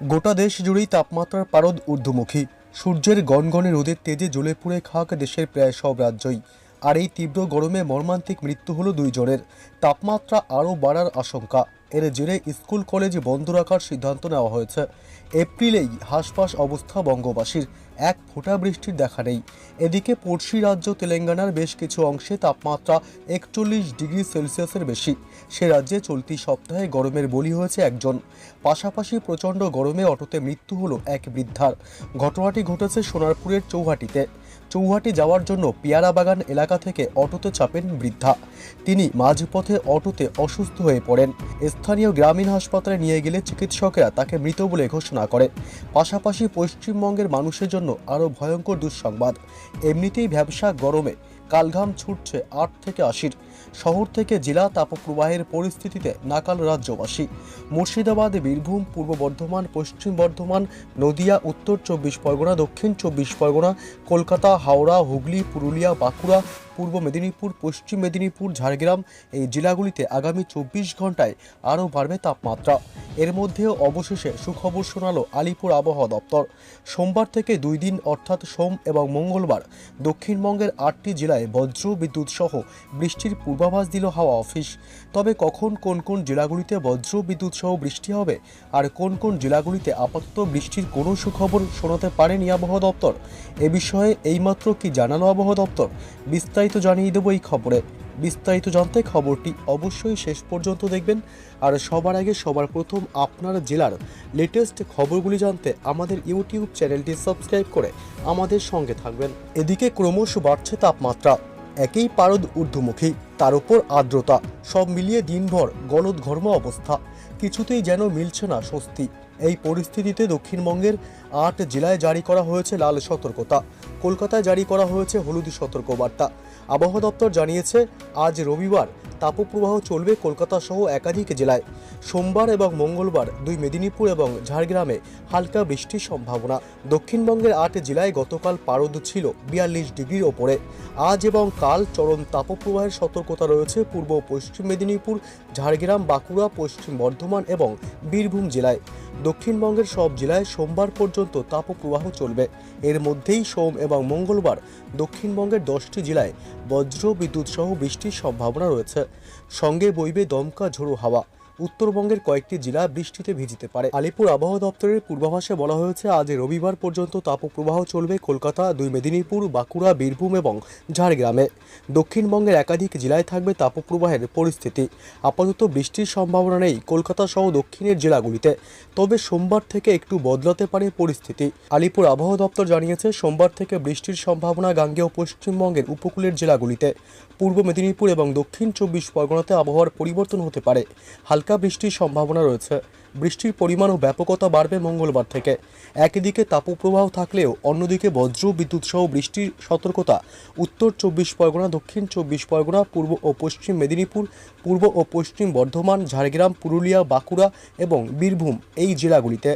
গোটা দেশ জুড়েই তাপমাত্রার পারদ ঊর্ধ্বমুখী। সূর্যের গনগনে রোদের তেজে জ্বলে পুড়ে খাক দেশের প্রায় সব রাজ্যই। আর এই তীব্র গরমে মর্মান্তিক মৃত্যু হলো দুইজনের। তাপমাত্রা আরও বাড়ার আশঙ্কা। এর জেরে স্কুল কলেজ বন্ধ রাখার সিদ্ধান্ত নেওয়া হয়েছে। এপ্রিলেই হাসপাস অবস্থা বঙ্গবাসীর। এক ফোঁটা বৃষ্টির দেখা নেই। এদিকে পড়শি রাজ্য তেলেঙ্গানার বেশ কিছু অংশে তাপমাত্রা একচল্লিশ ডিগ্রি সেলসিয়াসের বেশি। সে রাজ্যে চলতি সপ্তাহে গরমের বলি হয়েছে একজন। পাশাপাশি প্রচণ্ড গরমে অটোতে মৃত্যু হলো এক বৃদ্ধার। ঘটনাটি ঘটেছে সোনারপুরের চৌহাটিতে। চৌহাটি যাওয়ার জন্য পেয়ারা বাগান এলাকা থেকে অটোতে চাপেন বৃদ্ধা। তিনি মাঝপথে অটোতে অসুস্থ হয়ে পড়েন। স্থানীয় গ্রামীণ হাসপাতালে নিয়ে গেলে চিকিৎসকেরা তাকে মৃত বলে ঘোষণা করে পাশাপাশি পশ্চিমবঙ্গের মানুষের জন্য আরও ভয়ঙ্কর দুঃসংবাদ। এমনিতেই ব্যবসা গরমে কালঘাম ছুটছে আট থেকে আশির। শহর থেকে জেলা তাপপ্রবাহের পরিস্থিতিতে নাকাল রাজ্যবাসী। মুর্শিদাবাদ, বীরভূম, পূর্ব বর্ধমান, পশ্চিম বর্ধমান, নদিয়া, উত্তর চব্বিশ পরগনা, দক্ষিণ চব্বিশ পরগনা, কলকাতা, হাওড়া, হুগলি, পুরুলিয়া, বাঁকুড়া পূর্ব মেদিনীপুর, পশ্চিম মেদিনীপুর, ঝাড়গ্রাম এই জেলাগুলিতে আগামী চব্বিশ ঘন্টায় আরও বাড়বে তাপমাত্রা। এর মধ্যেও অবশেষে সুখবর শোনালো আলিপুর আবহাওয়া দপ্তর। সোমবার থেকে দুই দিন, অর্থাৎ সোম এবং মঙ্গলবার, দক্ষিণবঙ্গের আটটি জেলায় বজ্র বিদ্যুৎ সহ বৃষ্টির পূর্বাভাস দিল হাওয়া অফিস। তবে কখন কোন কোন জেলাগুলিতে বজ্র বিদ্যুৎ সহ বৃষ্টি হবে আর কোন কোন জেলাগুলিতে আপাতত বৃষ্টির কোনো সুখবর শোনাতে পারেনি আবহাওয়া দপ্তর, এ বিষয়ে এইমাত্র কি জানালো আবহাওয়া দপ্তর, বিস্তারিত জানিয়ে দেবো এই খবরে। বিস্তারিত জানতে খবরটি অবশ্যই শেষ পর্যন্ত দেখবেন। আর সবার আগে সবার প্রথম আপনার জেলার লেটেস্ট খবরগুলি জানতে আমাদের ইউটিউব চ্যানেলটি সাবস্ক্রাইব করে আমাদের সঙ্গে থাকবেন। এদিকে ক্রমশ বাড়ছে তাপমাত্রা। একই পারদ ঊর্ধ্বমুখী, তার উপর আর্দ্রতা, সব মিলিয়ে দিনভর গলদঘর্ম অবস্থা। কিছুতেই যেন মিলছে না স্বস্তি। এই পরিস্থিতিতে দক্ষিণবঙ্গের আট জেলায় জারি করা হয়েছে লাল সতর্কতা। কলকাতায় জারি করা হয়েছে হলুদ সতর্কবার্তা। আবহাওয়া দপ্তর জানিয়েছে আজ রবিবার তাপপ্রবাহ চলবে কলকাতা সহ একাধিক জেলায়। সোমবার এবং মঙ্গলবার দুই মেদিনীপুর এবং ঝাড়গ্রামে হালকা বৃষ্টির সম্ভাবনা। দক্ষিণবঙ্গের আট জেলায় গতকাল পারদ ছিল বিয়াল্লিশ ডিগ্রির ওপরে। আজ এবং কাল চরম তাপপ্রবাহের সতর্কতা রয়েছে পূর্ব পশ্চিম মেদিনীপুর, ঝাড়গ্রাম, বাঁকুড়া, পশ্চিম বর্ধমান এবং বীরভূম জেলায়। দক্ষিণবঙ্গের সব জেলায় সোমবার পর্যন্ত তাপপ্রবাহ চলবে। এর মধ্যেই সোম এবং মঙ্গলবার দক্ষিণবঙ্গের দশটি জেলায় বজ্র, বিদ্যুৎ সহ বৃষ্টির সম্ভাবনা রয়েছে। সঙ্গে বইবে দমকা ঝোড়ো হাওয়া। উত্তরবঙ্গের কয়েকটি জেলা বৃষ্টিতে ভিজিতে পারে। আলিপুর আবহাওয়া দপ্তরের পূর্বাভাসে বলা হয়েছে, আজ রবিবার পর্যন্ত তাপপ্রবাহ চলবে কলকাতা, দুই মেদিনীপুর, বাঁকুড়া, বীরভূম এবং ঝাড়গ্রামে। দক্ষিণবঙ্গের একাধিক জেলায় থাকবে তাপপ্রবাহের পরিস্থিতি। আপাতত বৃষ্টির সম্ভাবনা নেই কলকাতা সহ দক্ষিণের জেলাগুলিতে, তবে সোমবার থেকে একটু বদলাতে পারে পরিস্থিতি। আলিপুর আবহাওয়া দপ্তর জানিয়েছে, সোমবার থেকে বৃষ্টির সম্ভাবনা গাঙ্গেয় পশ্চিমবঙ্গের উপকূলের জেলাগুলিতে। পূর্ব মেদিনীপুর এবং দক্ষিণ চব্বিশ পরগনাতে আবহাওয়ার পরিবর্তন হতে পারে। হালকা বৃষ্টির সম্ভাবনা রয়েছে। বৃষ্টির পরিমাণ ও ব্যাপকতা বাড়বে মঙ্গলবার থেকে। একদিকে তাপপ্রবাহ থাকলেও অন্যদিকে বজ্র, বিদ্যুৎ সহ বৃষ্টির সতর্কতা উত্তর চব্বিশ পরগনা, দক্ষিণ চব্বিশ পরগনা, পূর্ব ও পশ্চিম মেদিনীপুর, পূর্ব ও পশ্চিম বর্ধমান, ঝাড়গ্রাম, পুরুলিয়া, বাঁকুড়া এবং বীরভূম এই জেলাগুলিতে।